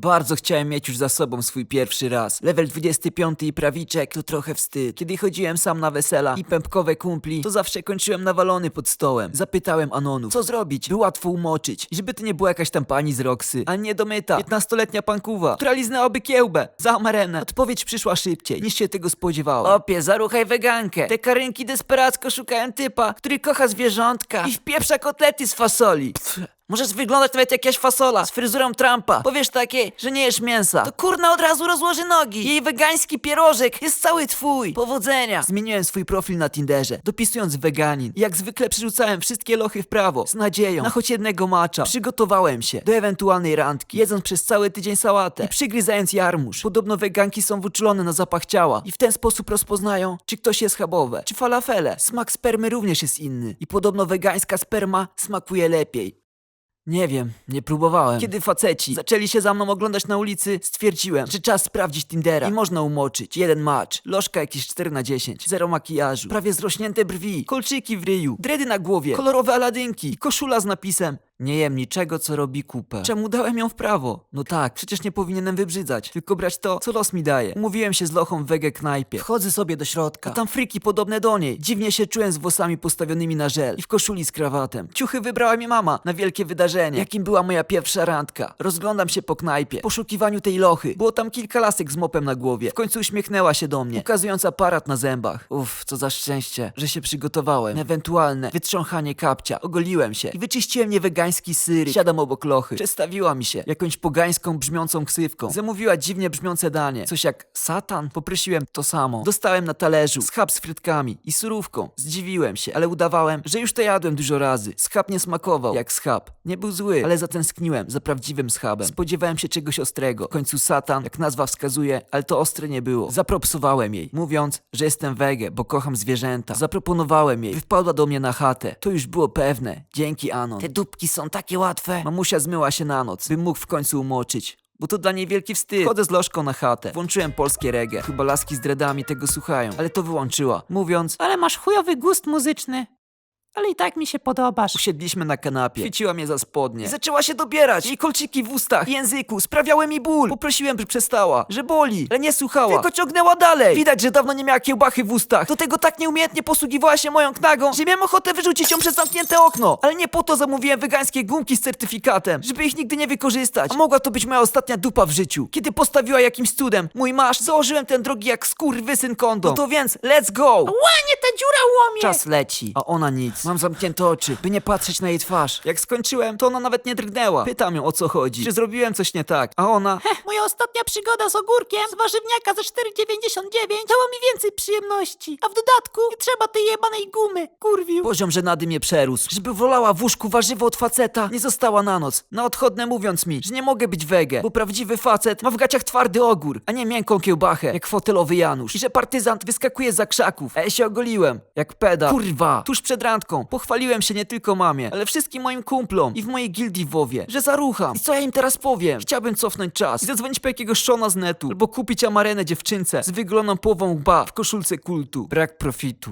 Bardzo chciałem mieć już za sobą swój pierwszy raz. Level 25 i prawiczek to trochę wstyd. Kiedy chodziłem sam na wesela i pępkowe kumpli, to zawsze kończyłem nawalony pod stołem. Zapytałem Anonów, co zrobić, by łatwo umoczyć. I żeby to nie była jakaś tam pani z Roxy, a nie domyta, 15-letnia pankuwa, która liznęłaby kiełbę za amarena. Odpowiedź przyszła szybciej, niż się tego spodziewałem. Opie, zaruchaj wegankę. Te karynki desperacko szukają typa, który kocha zwierzątka i wpieprza kotlety z fasoli. Pff. Możesz wyglądać nawet jak jakaś fasola z fryzurą Trumpa. Powiesz takiej, że nie jesz mięsa. To kurna od razu rozłoży nogi. Jej wegański pierożek jest cały twój. Powodzenia. Zmieniłem swój profil na Tinderze, dopisując weganin. Jak zwykle przerzucałem wszystkie lochy w prawo, z nadzieją na choć jednego macza. Przygotowałem się do ewentualnej randki, jedząc przez cały tydzień sałatę i przygryzając jarmuż. Podobno weganki są wyczulone na zapach ciała i w ten sposób rozpoznają, czy ktoś jest schabowe, czy falafele. Smak spermy również jest inny. I podobno wegańska sperma smakuje lepiej. Nie wiem, nie próbowałem. Kiedy faceci zaczęli się za mną oglądać na ulicy, stwierdziłem, że czas sprawdzić Tindera. I można umoczyć. Jeden match, lożka jakieś 4 na 10, zero makijażu, prawie zrośnięte brwi, kolczyki w ryju, dredy na głowie, kolorowe aladynki, koszula z napisem nie jem niczego, co robi kupę. Czemu dałem ją w prawo? No tak, przecież nie powinienem wybrzydzać, tylko brać to, co los mi daje. Umówiłem się z lochą w wege knajpie. Wchodzę sobie do środka, a tam friki podobne do niej. Dziwnie się czułem z włosami postawionymi na żel i w koszuli z krawatem. Ciuchy wybrała mi mama na wielkie wydarzenie, jakim była moja pierwsza randka. Rozglądam się po knajpie, w poszukiwaniu tej lochy. Było tam kilka lasek z mopem na głowie. W końcu uśmiechnęła się do mnie, ukazując aparat na zębach. Uff, co za szczęście, że się przygotowałem. Na ewentualne wytrząchanie kapcia. Ogoliłem się i wyczyściłem syr. Siadam obok lochy. Przedstawiła mi się jakąś pogańską brzmiącą ksywką. Zamówiła dziwnie brzmiące danie. Coś jak satan? Poprosiłem to samo. Dostałem na talerzu schab z frytkami i surówką. Zdziwiłem się, ale udawałem, że już to jadłem dużo razy. Schab nie smakował jak schab. Nie był zły, ale zatęskniłem za prawdziwym schabem. Spodziewałem się czegoś ostrego. W końcu satan, jak nazwa wskazuje, ale to ostre nie było. Zapropsowałem jej, mówiąc, że jestem wege, bo kocham zwierzęta. Zaproponowałem jej, wpadła do mnie na chatę. To już było pewne. Dzięki Anon. Te dupki są takie łatwe. Mamusia zmyła się na noc, bym mógł w końcu umoczyć. Bo to dla niej wielki wstyd. Chodzę z lożką na chatę. Włączyłem polskie reggae. Chyba laski z dreadami tego słuchają. Ale to wyłączyła, mówiąc Ale masz chujowy gust muzyczny. Ale i tak mi się podobasz. Usiedliśmy na kanapie. Chwyciła mnie za spodnie. I zaczęła się dobierać. Jej kolczyki w ustach, w języku sprawiały mi ból. Poprosiłem, by przestała. Że boli, ale nie słuchała. Tylko ciągnęła dalej. Widać, że dawno nie miała kiełbachy w ustach. Do tego tak nieumiejętnie posługiwała się moją knagą, że miałem ochotę wyrzucić ją przez zamknięte okno. Ale nie po to zamówiłem wegańskie gumki z certyfikatem, żeby ich nigdy nie wykorzystać. A mogła to być moja ostatnia dupa w życiu. Kiedy postawiła jakimś cudem mój masz, założyłem ten drogi jak skurwysyn kondom. No to więc, let's go! Łanie, ta dziura łomie! Czas leci, a ona nic. Mam zamknięte oczy, by nie patrzeć na jej twarz. Jak skończyłem, to ona nawet nie drgnęła. Pytam ją o co chodzi. Czy zrobiłem coś nie tak? A ona. Heh, moja ostatnia przygoda z ogórkiem z warzywniaka za 4,99 dała mi więcej przyjemności. A w dodatku nie trzeba tej jebanej gumy. Kurwił. Poziom żenady mnie przerósł. Żeby wolała w łóżku warzywo od faceta, nie została na noc. Na odchodne mówiąc mi, że nie mogę być wege, bo prawdziwy facet ma w gaciach twardy ogór, a nie miękką kiełbachę, jak fotelowy Janusz. I że partyzant wyskakuje za krzaków, a ja się ogoliłem, jak peda. Kurwa! Tuż przed randką pochwaliłem się nie tylko mamie, ale wszystkim moim kumplom i w mojej gildii WoWie, że zarucham. I co ja im teraz powiem? Chciałbym cofnąć czas i zadzwonić po jakiegoś Shona z netu, albo kupić amarenę dziewczynce z wyglądaną połową łba w koszulce kultu. Brak profitu.